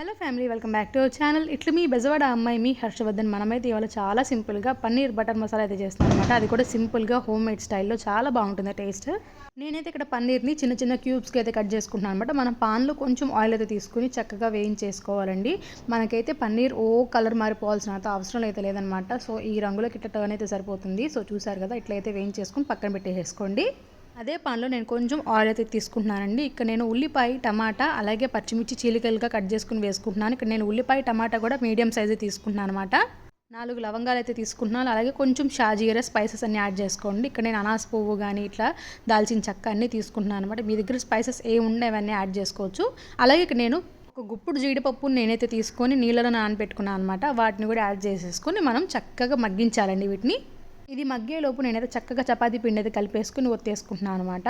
Hello family welcome back to our channel ఇట్లా మీ బెజవాడ అమ్మాయి మీ హర్షవర్ధన్. మనమైతే ఇవాళ చాలా సింపుల్గా పన్నీర్ బటర్ మసాలా అయితే చేస్తున్నాం అనమాట అది కూడా సింపుల్గా హోమ్ మేడ్ స్టైల్లో చాలా బాగుంటుంది టేస్ట్ నేనైతే ఇక్కడ పన్నీర్ని చిన్న చిన్న క్యూబ్స్కి అయితే కట్ చేసుకుంటున్నాను అనమాట మనం పాన్లో కొంచెం ఆయిల్ అయితే తీసుకుని చక్కగా వేయించేసుకోవాలండి. మనకైతే పన్నీర్ ఓ కలర్ మారిపోవాల్సిన అవసరం అయితే లేదనమాట సో ఈ రంగులకి ఇట్లా టర్న్ అయితే సరిపోతుంది. సో చూసారు కదా ఇట్లయితే వేయించేసుకుని పక్కన పెట్టేసుకోండి అదే పాన్లో నేను కొంచెం ఆయిల్ అయితే తీసుకుంటున్నానండి. ఇక్కడ నేను ఉల్లిపాయ టమాటా అలాగే పచ్చిమిర్చి చీలికలుగా కట్ చేసుకుని వేసుకుంటున్నాను. ఇక్కడ నేను ఉల్లిపాయ టమాటా కూడా మీడియం సైజే తీసుకుంటున్నాను అనమాట నాలుగు లవంగాలు అయితే తీసుకుంటున్నాను. అలాగే కొంచెం షాజీరా స్పైసెస్ అన్ని యాడ్ చేసుకోండి. ఇక్కడ నేను అనాస పువ్వు కానీ ఇట్లా దాల్చిన చెక్క అన్నీ తీసుకుంటున్నాను అనమాట మీ దగ్గర స్పైసెస్ ఏ ఉండేవన్నీ యాడ్ చేసుకోవచ్చు. అలాగే ఇక్కడ నేను ఒక గుప్పుడు జీడిపప్పు నేనైతే తీసుకొని నీళ్ళలో నానబెట్టుకున్నాను అనమాట వాటిని కూడా యాడ్ చేసేసుకొని మనం చక్కగా మగ్గించాలండి వీటిని. ఇది మగ్గేలోపు నేనైతే చక్కగా చపాతీ పిండి అయితే కలిపేసుకుని ఒత్తేసుకుంటున్నాను అనమాట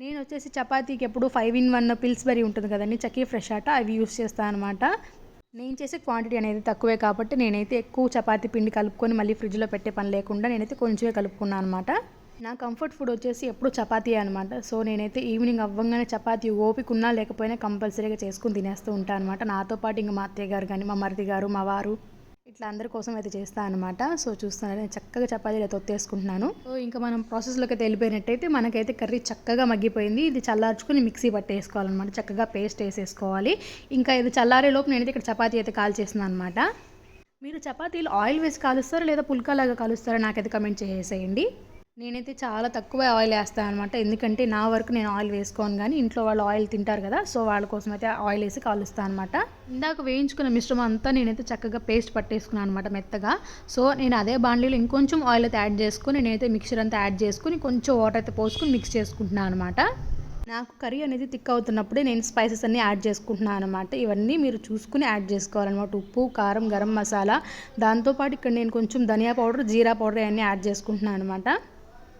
నేను వచ్చేసి చపాతీకి ఎప్పుడు ఫైవ్ ఇన్ వన్ పిల్స్బెరీ ఉంటుంది కదండి చక్కీ ఫ్రెష్ ఆట అవి యూస్ చేస్తాను అనమాట నేను చేసే క్వాంటిటీ అనేది తక్కువే కాబట్టి నేనైతే ఎక్కువ చపాతీ పిండి కలుపుకొని మళ్ళీ ఫ్రిడ్జ్లో పెట్టే పని లేకుండా నేనైతే కొంచెమే కలుపుకున్నాను అనమాట నా కంఫర్ట్ ఫుడ్ వచ్చేసి ఎప్పుడు చపాతీ అనమాట సో నేనైతే ఈవినింగ్ అవ్వగానే చపాతీ ఓపిక ఉన్నా లేకపోయినా కంపల్సరీగా చేసుకుని తినేస్తూ ఉంటాను అనమాట నాతో పాటు ఇంకా మా అత్తయ్య గారు కానీ మా మరిది గారు మా వారు ఇట్లా అందరి కోసం అయితే చేస్తాను అనమాట సో చూస్తున్నా నేను చక్కగా చపాతీలు అయితే ఒత్తేసుకుంటున్నాను సో ఇంకా మనం ప్రాసెస్లోకి అయితే వెళ్ళిపోయినట్టయితే మనకైతే కర్రీ చక్కగా మగ్గిపోయింది. ఇది చల్లార్చుకుని మిక్సీ పట్టేసుకోవాలన్నమాట చక్కగా పేస్ట్ వేసేసుకోవాలి. ఇంకా ఇది చల్లారే లోపు నేనైతే ఇక్కడ చపాతీ అయితే కాల్ చేస్తున్నాను అనమాట మీరు చపాతీలు ఆయిల్ వేసి కాలుస్తారా లేదా పుల్కాలాగా కాలుస్తారా నాకైతే కమెంట్ చేసేయండి. నేనైతే చాలా తక్కువ ఆయిల్ వేస్తాను అనమాట ఎందుకంటే నా వరకు నేను ఆయిల్ వేసుకోను కానీ ఇంట్లో వాళ్ళు ఆయిల్ తింటారు కదా సో వాళ్ళ కోసం అయితే ఆయిల్ వేసి కాలుస్తాను అనమాట ఇందాక వేయించుకున్న మిశ్రమం అంతా నేనైతే చక్కగా పేస్ట్ పట్టేసుకున్నాను అనమాట మెత్తగా. సో నేను అదే బాండీలో ఇంకొంచెం ఆయిల్ అయితే యాడ్ చేసుకుని నేనైతే మిక్చర్ అంతా యాడ్ చేసుకుని కొంచెం వాటర్ అయితే పోసుకుని మిక్స్ చేసుకుంటున్నాను అనమాట నాకు కర్రీ అనేది థిక్ అవుతున్నప్పుడే నేను స్పైసెస్ అన్నీ యాడ్ చేసుకుంటున్నాను అనమాట ఇవన్నీ మీరు చూసుకుని యాడ్ చేసుకోవాలన్నమాట. ఉప్పు కారం గరం మసాలా. దాంతోపాటు ఇక్కడ నేను కొంచెం ధనియా పౌడర్ జీరా పౌడర్ ఇవన్నీ యాడ్ చేసుకుంటున్నాను అనమాట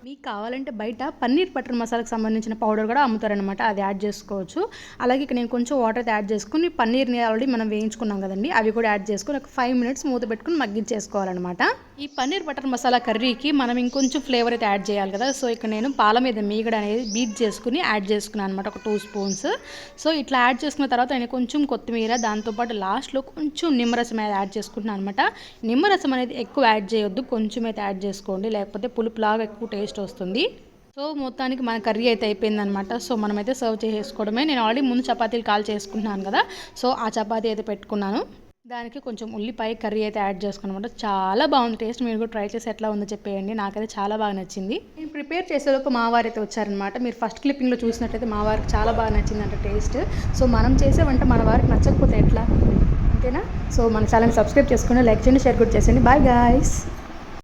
మీకు కావాలంటే బయట పన్నీర్ బటర్ మసాలాకి సంబంధించిన పౌడర్ కూడా అమ్ముతారనమాట అది యాడ్ చేసుకోవచ్చు. అలాగే ఇక్కడ నేను కొంచెం వాటర్ అయితే యాడ్ చేసుకుని పన్నీర్ని ఆల్రెడీ మనం వేయించుకున్నాం కదండి అవి కూడా యాడ్ చేసుకుని ఒక ఫైవ్ మినిట్స్ మూత పెట్టుకుని మగ్గించేసుకోవాలన్నమాట. ఈ పన్నీర్ బటర్ మసాలా కర్రీకి మనం ఇంకొంచెం ఫ్లేవర్ అయితే యాడ్ చేయాలి కదా. సో ఇక్కడ నేను పాల మీద మీగడ అనేది బీట్ చేసుకుని యాడ్ చేసుకున్నాను అనమాట ఒక టూ స్పూన్స్. సో ఇట్లా యాడ్ చేసుకున్న తర్వాత నేను కొంచెం కొత్తిమీర దాంతోపాటు లాస్ట్లో కొంచెం నిమ్మరసం అనేది యాడ్ చేసుకుంటున్నాను అనమాట నిమ్మరసం అనేది ఎక్కువ యాడ్ చేయొద్దు కొంచెం అయితే యాడ్ చేసుకోండి లేకపోతే పులుపులాగా ఎక్కువ టేస్ట్ టేస్ట్ వస్తుంది. సో మొత్తానికి మన కర్రీ అయితే అయిపోయిందనమాట సో మనమైతే సర్వ్ చేసుకోవడమే నేను ఆల్రెడీ ముందు చపాతీలు కాల్ చేసుకుంటున్నాను కదా. సో ఆ చపాతీ అయితే పెట్టుకున్నాను. దానికి కొంచెం ఉల్లిపాయ కర్రీ అయితే యాడ్ చేసుకున్నమాట చాలా బాగుంది టేస్ట్. మీరు కూడా ట్రై చేసి ఎట్లా ఉందో చెప్పేయండి. నాకైతే చాలా బాగా నచ్చింది. నేను ప్రిపేర్ చేసేలోపు మా వారు అయితే వచ్చారనమాట మీరు ఫస్ట్ క్లిప్పింగ్లో చూసినట్టయితే మా వారికి చాలా బాగా నచ్చిందంట టేస్ట్. సో మనం చేసే వంట మన వారికి నచ్చకపోతే ఎట్లా? అంతేనా? సో మన ఛానల్ సబ్స్క్రైబ్ చేసుకుని లైక్ చేయండి షేర్ కూడా చేసేయండి. Bye guys.